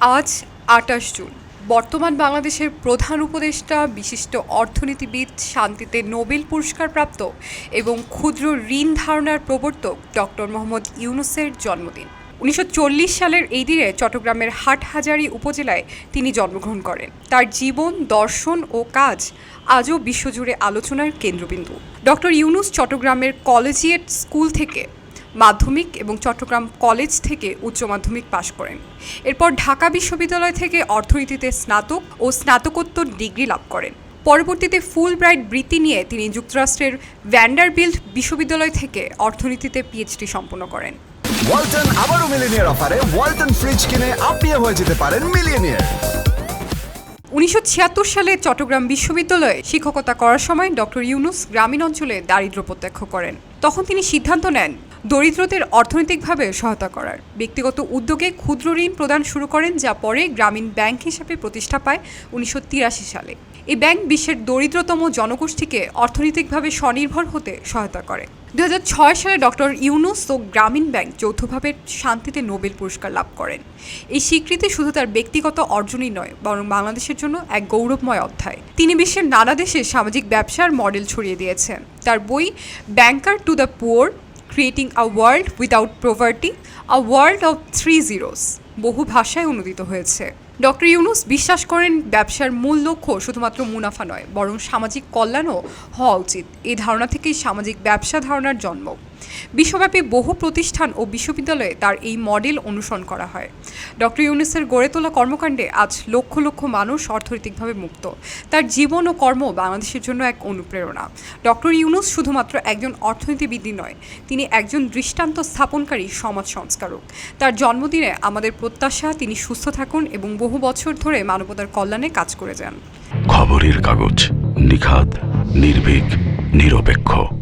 আজ আটাশ জুন। বর্তমান বাংলাদেশের প্রধান উপদেষ্টা, বিশিষ্ট অর্থনীতিবিদ, শান্তিতে নোবেল পুরস্কার প্রাপ্ত এবং ক্ষুদ্র ঋণ ধারণার প্রবর্তক ডক্টর মোহাম্মদ ইউনুসের জন্মদিন। উনিশশো চল্লিশ সালের এই দিনে চট্টগ্রামের হাটহাজারী উপজেলায় তিনি জন্মগ্রহণ করেন। তার জীবন, দর্শন ও কাজ আজও বিশ্বজুড়ে আলোচনার কেন্দ্রবিন্দু। ডক্টর ইউনুস চট্টগ্রামের কলেজিয়েট স্কুল থেকে মাধ্যমিক এবং চট্টগ্রাম কলেজ থেকে উচ্চ মাধ্যমিক পাশ করেন। এরপর ঢাকা বিশ্ববিদ্যালয় থেকে অর্থনীতিতে স্নাতক ও স্নাতকোত্তর ডিগ্রি লাভ করেন। পরবর্তীতে ফুল ব্রাইট বৃত্তি নিয়ে তিনি যুক্তরাষ্ট্রের ভ্যান্ডারবিল্ট বিশ্ববিদ্যালয় থেকে অর্থনীতিতে পিএইচডি সম্পন্ন করেন। ওয়ালটন আবারও মিলিনিয়ার অফারে ওয়ালটন ফ্রিজ কিনে আপনিও হয়ে যেতে পারেন মিলিয়নিয়ার। উনিশশো ছিয়াত্তর সালে চট্টগ্রাম বিশ্ববিদ্যালয়ে শিক্ষকতা করার সময় ডক্টর ইউনুস গ্রামীণ অঞ্চলে দারিদ্র প্রত্যক্ষ করেন। তখন তিনি সিদ্ধান্ত নেন দরিদ্রদের অর্থনৈতিকভাবে সহায়তা করার। ব্যক্তিগত উদ্যোগে ক্ষুদ্র ঋণ প্রদান শুরু করেন, যা পরে গ্রামীণ ব্যাংক হিসাবে প্রতিষ্ঠা পায় উনিশশো তিরাশি সালে। এই ব্যাংক বিশ্বের দরিদ্রতম জনগোষ্ঠীকে অর্থনৈতিকভাবে স্বনির্ভর হতে সহায়তা করে। দু হাজার ছয় সালে ডক্টর ইউনুস ও গ্রামীণ ব্যাংক যৌথভাবে শান্তিতে নোবেল পুরস্কার লাভ করেন। এই স্বীকৃতি শুধু তার ব্যক্তিগত অর্জনই নয়, বরং বাংলাদেশের জন্য এক গৌরবময় অধ্যায়। তিনি বিশ্বের নানা দেশে সামাজিক ব্যবসার মডেল ছড়িয়ে দিয়েছেন। তার বই, banker to the poor creating a world without poverty a world of three zeros বহু ভাষায় অনুদিত হয়েছে। ডক্টর ইউনুস বিশ্বাস করেন ব্যবসার মূল লক্ষ্য শুধুমাত্র মুনাফা নয়, বরং সামাজিক কল্যাণও হওয়া উচিত। এই ধারণা থেকেই সামাজিক ব্যবসা ধারণার জন্ম। বিশ্বব্যাপী বহু প্রতিষ্ঠান ও বিশ্ববিদ্যালয়ে তার এই মডেল অনুসরণ করা হয়। ডক্টর ইউনুসের গড়ে তোলা কর্মকাণ্ডে আজ লক্ষ লক্ষ মানুষ অর্থনৈতিকভাবে মুক্ত। তার জীবন ও কর্ম বাংলাদেশের জন্য এক অনুপ্রেরণা। ডক্টর ইউনুস শুধুমাত্র একজন অর্থনীতিবিদই নয়, তিনি একজন দৃষ্টান্ত স্থাপনকারী সমাজ সংস্কারক। তার জন্মদিনে আমাদের প্রত্যাশা, তিনি সুস্থ থাকুন এবং বহু বছর ধরে মানবতার কল্যাণে কাজ করে যান। খবরের কাগজ নিখাত নির্ভীক, নিরপেক্ষ।